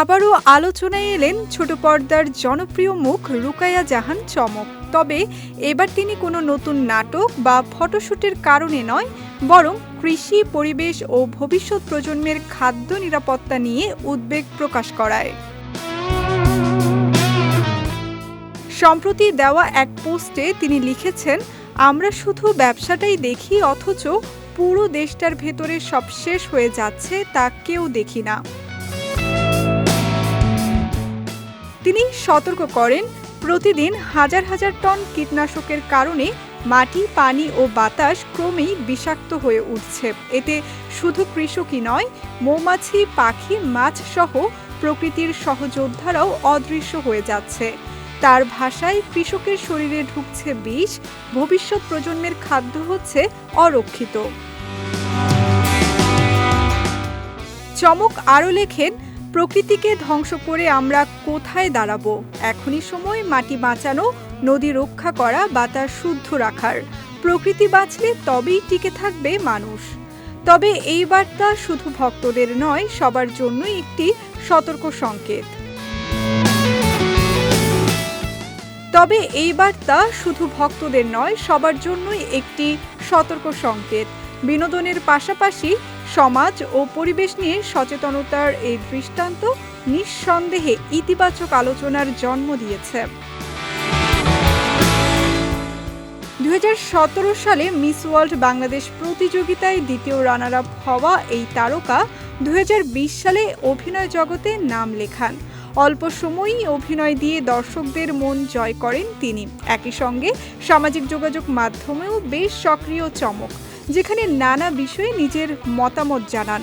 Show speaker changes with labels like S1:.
S1: আবারও আলোচনায় এলেন ছোট পর্দার জনপ্রিয় মুখ রুকায়া জাহান চমক। তবে এবার তিনি কোনো নতুন নাটক বা ফটোশ্যুটের কারণে নয়, বরং কৃষি, পরিবেশ ও ভবিষ্যৎ প্রজন্মের খাদ্য নিরাপত্তা নিয়ে উদ্বেগ প্রকাশ করায়। সম্প্রতি দেওয়া এক পোস্টে তিনি লিখেছেন, আমরা শুধু ব্যবসাটাই দেখি, অথচ পুরো দেশটার ভেতরে সব শেষ হয়ে যাচ্ছে তা কেউ দেখি না। তিনি সতর্ক করেন, প্রতিদিন হাজার হাজার টন কীটনাশকের কারণে মাটি, পানি ও বাতাস ক্রমেই বিষাক্ত হয়ে উঠছে। এতে শুধু কৃষকই নয়, মৌমাছি, পাখি মাছ সহ প্রকৃতির সহযোদ্ধারাও অদৃশ্য হয়ে যাচ্ছে। তার ভাষায় কৃষকের শরীরে ঢুকছে বিষ, ভবিষ্যৎ প্রজন্মের খাদ্য হচ্ছে অরক্ষিত। চমক আরও লেখেন প্রকৃতিকে ধ্বংস করে আমরা কোথায় দাঁড়াবো? এখনই সময় মাটি বাঁচানো, নদী রক্ষা করা বা বাতাস শুদ্ধ রাখার। প্রকৃতি বাঁচলে তবেই টিকে থাকবে মানুষ। তবে এই বার্তা শুধু ভক্তদের নয়, সবার জন্যই একটি সতর্ক সংকেত। তবে এই বার্তা শুধু ভক্তদের নয়, সবার জন্যই একটি সতর্ক সংকেত। বিনোদনের পাশাপাশি সমাজ ও পরিবেশ নিয়ে সচেতনতার এই দৃষ্টান্ত নিঃসন্দেহে ইতিবাচক আলোচনার জন্ম দিয়েছে। দু হাজার সতেরো সালে মিস ওয়ার্ল্ড বাংলাদেশ প্রতিযোগিতায় দ্বিতীয় রানার আপ হওয়া এই তারকা দুই হাজার বিশ সালে অভিনয় জগতে নাম লেখান। অল্প সময়ই অভিনয় দিয়ে দর্শকদের মন জয় করেন তিনি। একই সঙ্গে সামাজিক যোগাযোগ মাধ্যমেও বেশ সক্রিয় চমক। যেখানে নানা বিষয়ে নিজের মতামত জানান।